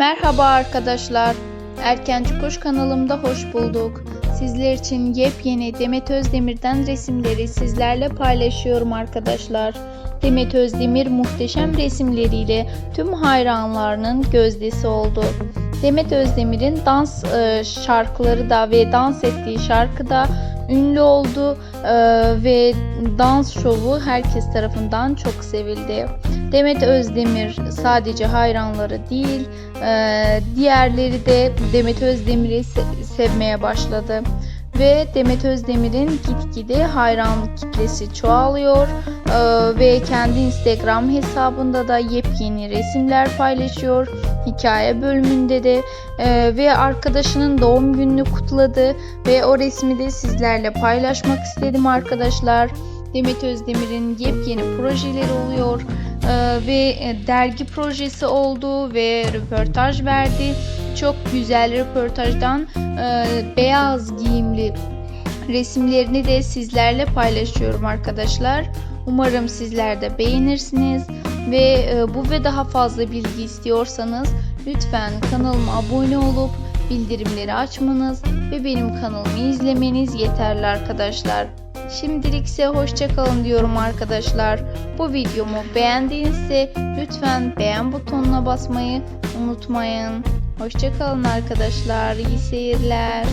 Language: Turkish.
Merhaba arkadaşlar. Erkenci Kuş kanalımda hoş bulduk. Sizler için yepyeni Demet Özdemir'den resimleri sizlerle paylaşıyorum arkadaşlar. Demet Özdemir muhteşem resimleriyle tüm hayranlarının gözdesi oldu. Demet Özdemir'in dans e, şarkıları da ve dans ettiği şarkı da ünlü oldu e, ve dans şovu herkes tarafından çok sevildi. Demet Özdemir sadece hayranları değil, e, diğerleri de Demet Özdemir'i se- sevmeye başladı. Ve Demet Özdemir'in gitgide hayranlık kitlesi çoğalıyor e, ve kendi Instagram hesabında da yepyeni resimler paylaşıyor. Hikaye bölümünde de e, ve arkadaşının doğum gününü kutladı ve o resmi de sizlerle paylaşmak istedim arkadaşlar. Demet Özdemir'in yepyeni projeleri oluyor e, ve e, dergi projesi oldu ve röportaj verdi. Çok güzel röportajdan e, beyaz giyimli resimlerini de sizlerle paylaşıyorum arkadaşlar. Umarım sizler de beğenirsiniz ve e, bu ve daha fazla bilgi istiyorsanız lütfen kanalıma abone olup bildirimleri açmanız ve benim kanalımı izlemeniz yeterli arkadaşlar. Şimdilik ise hoşçakalın diyorum arkadaşlar. Bu videomu beğendiğinizde lütfen beğen butonuna basmayı unutmayın. Hoşçakalın arkadaşlar. İyi seyirler.